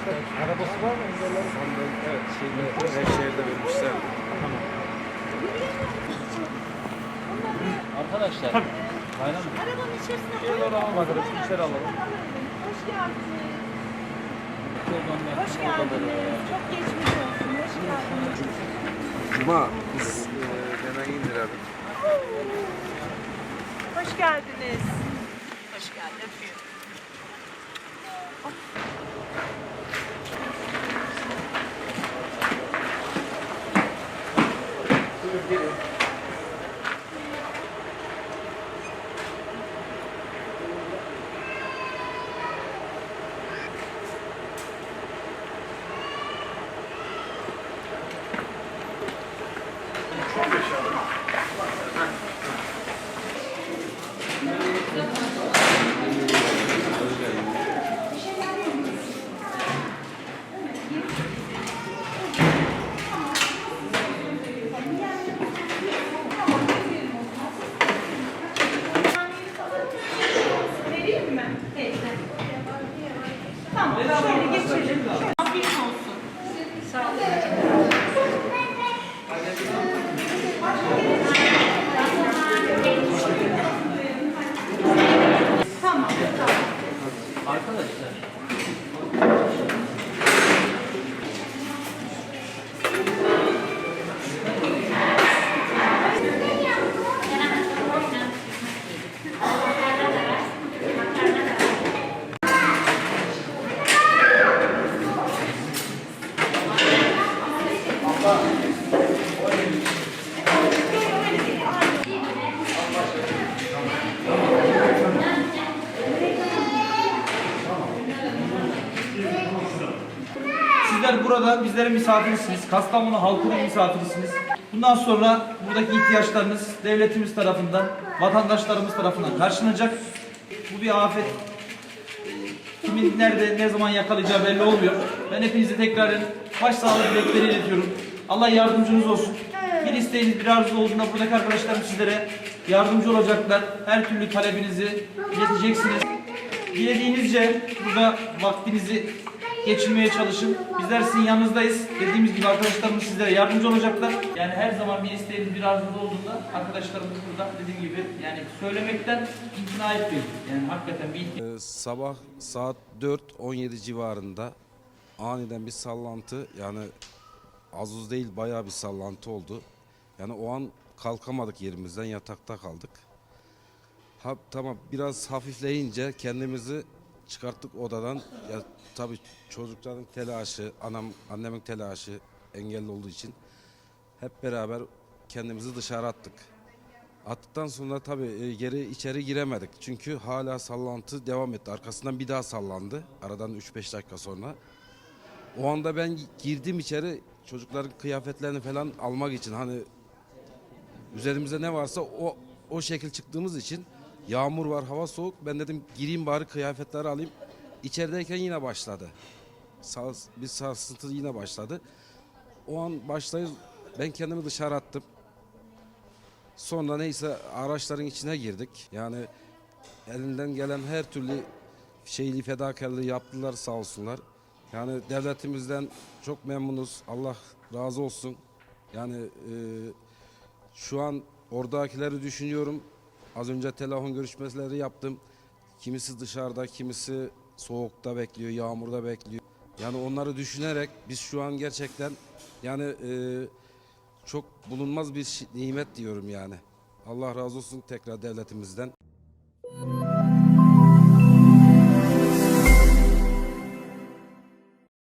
arkadaşlar. Arabası var mı? Engelleri Sandal, evet, şeyde, her şehirde vermişler. Arkadaşlar. Bayram mı? Arabanın içerisine Şeyler alamadık, içeri alalım. Hoş geldiniz. Hoş geldiniz. Çok geçmiş olsun. Hoş geldiniz. Cuma biz e, deneyi indirelim. Hoş geldiniz. Hoş geldin. Vereyim Şöyle geçelim. Sizler burada bizlerin misafirisiniz. Kastamonu halkının misafirisiniz. Bundan sonra buradaki ihtiyaçlarınız devletimiz tarafından, vatandaşlarımız tarafından karşılanacak. Bu bir afet. Kimin nerede, ne zaman yakalayacağı belli olmuyor. Ben hepinize tekrar başsağlığı dilekleri iletiyorum. Allah yardımcınız olsun. Bir isteğiniz, bir arzunuz olduğunda buradaki arkadaşlarım sizlere yardımcı olacaklar. Her türlü talebinizi ileteceksiniz. Dilediğinizce burada vaktinizi geçirmeye çalışın. Bizler sizin yanınızdayız. Dediğimiz gibi arkadaşlarımız sizlere yardımcı olacaklar. Yani her zaman bir isteğiniz, bir arzunuz olduğunda arkadaşlarımız burada dediğim gibi yani söylemekten imtina etmeyin. Yani hakikaten bir Ee, sabah saat 4.17 civarında aniden bir sallantı yani az uz değil bayağı bir sallantı oldu. Yani o an kalkamadık yerimizden yatakta kaldık. Ha, tamam biraz hafifleyince kendimizi çıkarttık odadan. Ya tabii çocukların telaşı, anam annemin telaşı engelli olduğu için hep beraber kendimizi dışarı attık. Attıktan sonra tabii e, geri içeri giremedik. Çünkü hala sallantı devam etti. Arkasından bir daha sallandı. Aradan 3-5 dakika sonra. O anda ben girdim içeri çocukların kıyafetlerini falan almak için hani üzerimizde ne varsa o o şekil çıktığımız için yağmur var, hava soğuk. Ben dedim gireyim bari kıyafetleri alayım. İçerideyken yine başladı. Sars, bir sarsıntı yine başladı. O an başlayıp ben kendimi dışarı attım. Sonra neyse araçların içine girdik. Yani elinden gelen her türlü şeyli fedakarlığı yaptılar sağ olsunlar. Yani devletimizden çok memnunuz. Allah razı olsun. Yani e, şu an oradakileri düşünüyorum. Az önce telefon görüşmeleri yaptım. Kimisi dışarıda, kimisi soğukta bekliyor, yağmurda bekliyor. Yani onları düşünerek biz şu an gerçekten yani e, çok bulunmaz bir nimet diyorum yani. Allah razı olsun tekrar devletimizden.